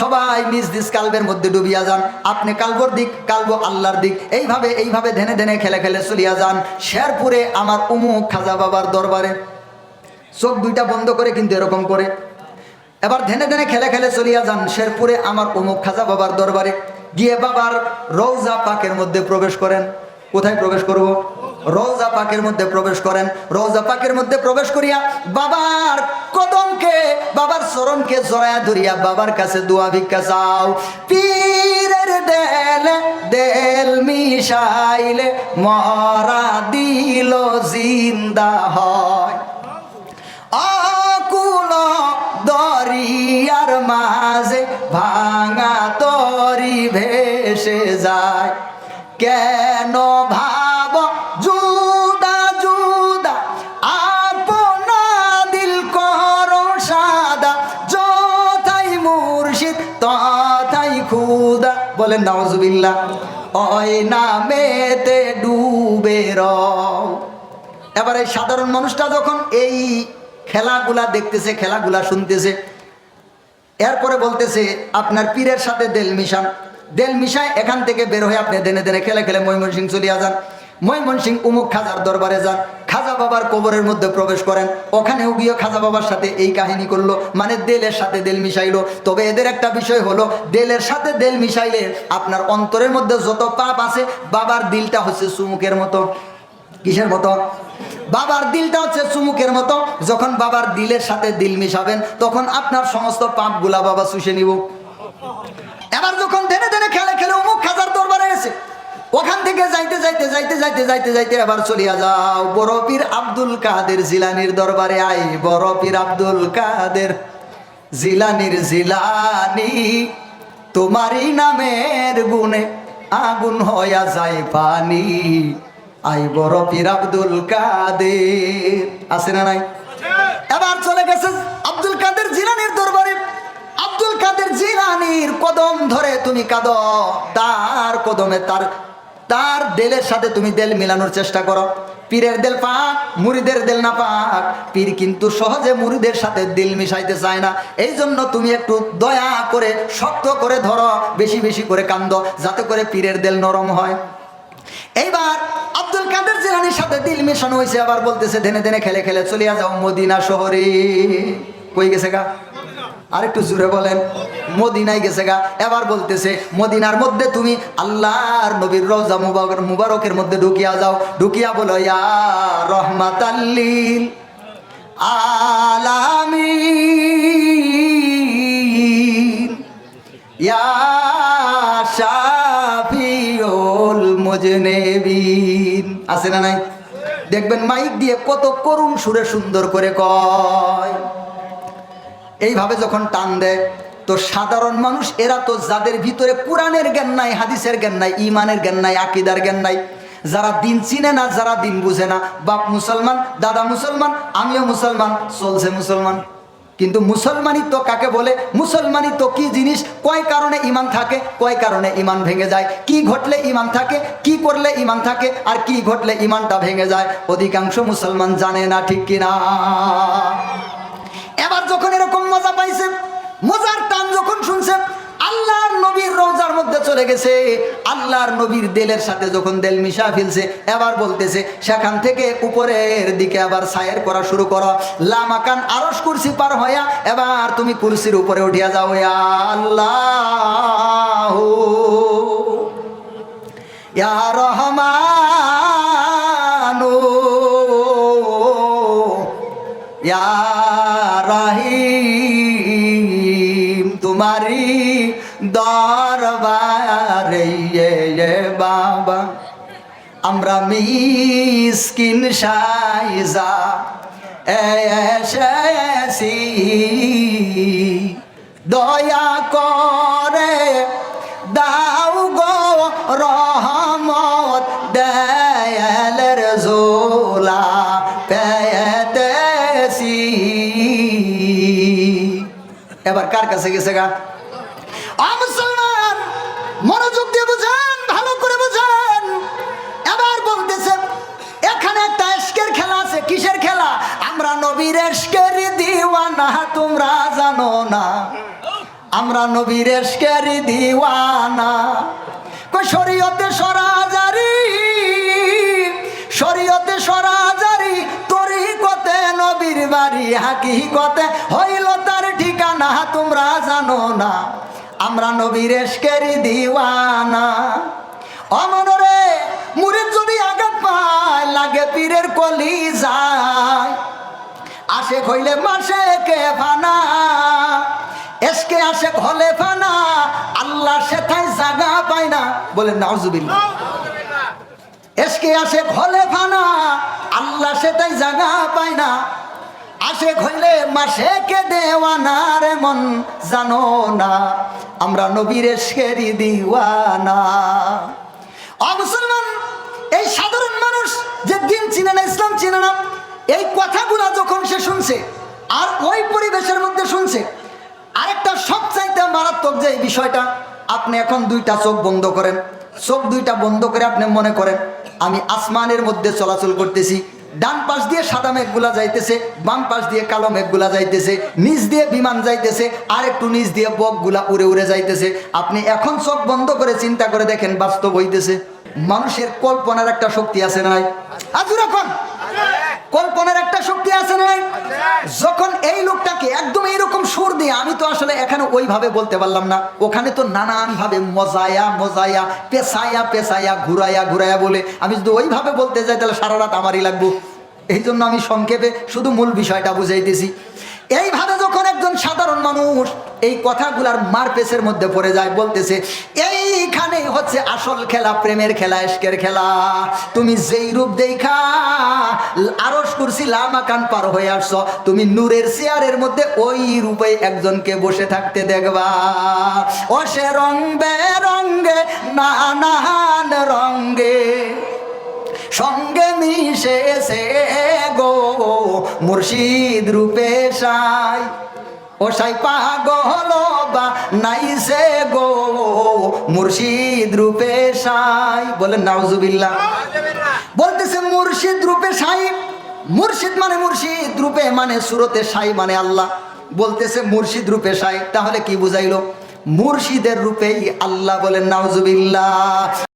সবাই নিজ নিজ কালবের মধ্যে ডুবিয়া যান। আপনি কালবর দিক, কালব আল্লাহর দিক। এইভাবে এইভাবে ধেনে ধেনে খেলে খেলে চলিয়া যান। শেরপুরে আমার উমুক খাজা বাবার দরবারে। চোখ দুইটা বন্ধ করে কিন্তু এরকম করে। এবার ধেনে ধেনে খেলে খেলে চলিয়া যান। শেরপুরে আমার অমুক খাজা বাবার দরবারে। গিয়ে বাবার রৌজা পাকের মধ্যে প্রবেশ করেন। কোথায় প্রবেশ করব? রৌজা পাকের মধ্যে প্রবেশ করেন। রৌজা পাকের মধ্যে প্রবেশ করিয়া বাবার কদমকে, বাবার চরণকে জড়ায়া ধরিয়া বাবার কাছে দোয়া ভিক্ষা চাও। পীরের দেল দেল মিশাইলে মরা দিল জিন্দা হয়। অকুল দরিয়ার মাঝে ভাঙা তরি ভেসে যায়। কেন বলেন নওয়াজুবিল্লাহ ওই নামেতে ডুবে র সাধারণ মানুষটা যখন এই খেলাগুলা দেখতেছে, খেলাগুলা শুনতেছে, এরপরে বলতেছে, আপনার পীরের সাথে দেল মিশান। দেল মিশায় এখান থেকে বের হয়ে আপনি দেনে দেনে খেলে খেলে ময়মনসিং চলিয়া যান। ময়মনসিং উমুক খাজার দরবারে যান। খাজা বাবার কবরের মধ্যে প্রবেশ করেন। ওখানেও গিয়ে খাজা বাবার সাথে এই কাহিনী করল মানে দেলের সাথে দেল মিশাইলো। তবে এদের একটা বিষয় হলো, দেলের সাথে দেল মিশাইলে আপনার অন্তরের মধ্যে যত পাপ আছে, বাবার দিলটা হচ্ছে চুমুকের মতো। কিসের মতো? বাবার দিলটা হচ্ছে চুমুকের মতো। যখন বাবার দিলের সাথে দিল মিশাবেন, তখন আপনার সমস্ত পাপ পাপগুলা বাবা শুষে নিব। এবার যখন ওখান থেকে যাইতে যাইতে যাইতে যাইতে যাইতে যাইতে এবার চলিয়া যাও। বড় পীর আব্দুল কাদের জিলানির দরবারে আই। বড় পীর আব্দুল কাদের জিলানির জিলানি, তোমারই নামের গুণে আগুন হইয়া যায় পানি। আই বড় পীর আব্দুল কাদের। আছে না নাই? এবার চলে গেছে আব্দুল কাদের জিলানির দরবারে। আব্দুল কাদের জিলানির কদম ধরে তুমি কাঁদ। তার কদমে তার তার দেলের সাথে তুমি দেল মিলানোর চেষ্টা করো। পীরের দেল পাক, মুড়িদের দেল না পাক। পীর কিন্তু সহজে মুড়িদের সাথে দিল মিশাইতে চায় না। এই জন্য তুমি একটু দয়া করে, শক্ত করে ধরো, বেশি বেশি করে কান্দ, যাতে করে পীরের দেল নরম হয়। এইবার আব্দুল কাদের জিলানির সাথে দিল মিশানো হয়েছে, আবার বলতেছে, ধেনে ধেনে খেলে খেলে চলিয়া যাও মদিনা শহরে। কই গেছে গা? আরেকটু জুড়ে বলেন। মদিনায় গেছে গা। এবার বলতেছে, মদিনার মধ্যে তুমি আল্লাহর নবীর রোজা মুবারক মুবারকের মধ্যে ঢুকিয়া যাও। ঢুকিয়া বলো, ইয়া রহমাত আল্লিল আলামিন। ইয়া শাফিউল মুজনিবিন। আছে না নাই? দেখবেন মাইক দিয়ে কত করুণ সুরে সুন্দর করে কয়। এইভাবে যখন টান দেয় তো সাধারণ মানুষ, এরা তো যাদের ভিতরে কোরআনের জ্ঞান নাই, হাদিসের জ্ঞান নাই ইমানের জ্ঞান নাই, আকিদার জ্ঞান নাই, যারা দিন চিনে না, যারা দিন বুঝে না। বাপ মুসলমান, দাদা মুসলমান, আমিও মুসলমান, চলছে মুসলমান। কিন্তু মুসলমানিত্ব কাকে বলে? মুসলমানিত্ব কি জিনিস? কয় কারণে ইমান থাকে? কয় কারণে ইমান ভেঙে যায়? কি ঘটলে ইমান থাকে? কি করলে ইমান থাকে? আর কি ঘটলে ইমানটা ভেঙে যায়? অধিকাংশ মুসলমান জানে না, ঠিক কিনা? এবার যখন এরকম মজা পাইছে মজার টান যখন শুনছেন আল্লাহর নবীর রোজার মধ্যে চলে গেছে। আল্লাহর নবীর দেলের সাথে যখন দেল মিশা ফেলছে, এবার বলতেছে, সেখান থেকে উপরের দিকে আবার সায়ের করা শুরু করো। লামাকান আরস কুরসি পার হইয়া, এবার তুমি কুরসির উপরে উঠিয়া যাও আল্লাহ। দরবারে বাবা। আমরা মিসকিন সাইজা এসেছি। দয়া করে দাও গো রহমত, দয়ালের জোলা পেতেছি এবার কার কাছে গেছে গা? মুসলমান, মনোযোগ দিয়ে বুঝেন, ভালো করে বুঝেন। এবার বলতেছে এখানে একটা এশকের খেলা আছে, কিসের খেলা? আমরা নবীর এশকের দিওয়ানা, তোমরা জানো না। আমরা নবীর এসকেরি দিওয়ানা। শরীয়তে সরাজারি শরীয়তে সরাজারি, তরিকতে নবীর বাড়ি, হাকিকতে হইল তার ঠিকানা, তোমরা জানো না। আমরা নবীর এসকেরি দিওয়ানা। অমনরে মুরিদ যদি আঘাত পায়, লাগে পীরের কলি যায় আসে হইলে মাসে কে ফানা এসকে আসে হলে ফানা, আল্লাহ সেথায় জাগা পায় না। বলেন, নাউজুবিল্লাহ। এসকে আসে হলে ফানা, আল্লাহ সেটাই জাগা পায় না। আসে হইলে মাসে কে দেওয়ানা রে মন জানো না। আমরা নবীর এসকেরি দিওয়ানা। মুসলমান, এই সাধারণ মানুষ যে দিন চিনে না, ইসলাম চিনে না, এই কথাগুলা যখন সে শুনছে, আর ওই পরিবেশের মধ্যে শুনছে, আরেকটা সবচাইতে মারাত্মক যে এই বিষয়টা, আপনি এখন দুইটা চোখ বন্ধ করেন। চোখ দুইটা বন্ধ করে আপনি মনে করেন, আমি আসমানের মধ্যে চলাচল করতেছি ডান পাশ দিয়ে সাদা মেঘগুলা যাইতেছে, বাম পাশ দিয়ে কালো মেঘগুলা যাইতেছে, নিচ দিয়ে বিমান যাইতেছে, আর একটু নিচ দিয়ে বকগুলা উড়ে উড়ে যাইতেছে। আপনি এখন চোখ বন্ধ করে চিন্তা করে দেখেন বাস্তব হইতেছে। মানুষের কল্পনার একটা শক্তি আছে নাই? আজুর এখন আসলে এখানে ওইভাবে বলতে পারলাম না। ওখানে তো নানান ভাবে মজায়া মজায়া, পেশায়া পেশায়া, ঘুরায়া ঘুরায়া বলে। আমি যদি ওইভাবে বলতে যাই, তাহলে সারা রাত আমারই লাগবো। এই জন্য আমি সংক্ষেপে শুধু মূল বিষয়টা বুঝাইতেছি। এইভাবে যখন একজন সাধারণ মানুষ এই কথাগুলার মারপেসের মধ্যে পড়ে যায়, বলতেছে, এইখানে হচ্ছে আসল খেলা, প্রেমের খেলা এসকের খেলা। তুমি যেই রূপ দেখা আরস কুরসি লামাকান পার হয়ে আসছো, তুমি নূরের চেয়ারের মধ্যে ওই রূপে একজনকে বসে থাকতে দেখবা। ও সে রং বেরঙ্গে নানান রঙ্গে সঙ্গে মিশেছে গো মুর্শিদ রূপে সাই। ও সাই পাগল বা নাইছে গো মুর্শিদ রূপে সাই। বলেন, নাউজুবিল্লাহ। বলতেছে, মুর্শিদ রূপে সাই। মুর্শিদ মানে মুর্শিদ, রূপে মানে সুরতে সাই মানে আল্লাহ। বলতেছে, মুর্শিদ রূপে সাই। তাহলে কি বুঝাইলো? মুর্শিদের রূপেই আল্লাহ বলেন, নাউজুবিল্লাহ।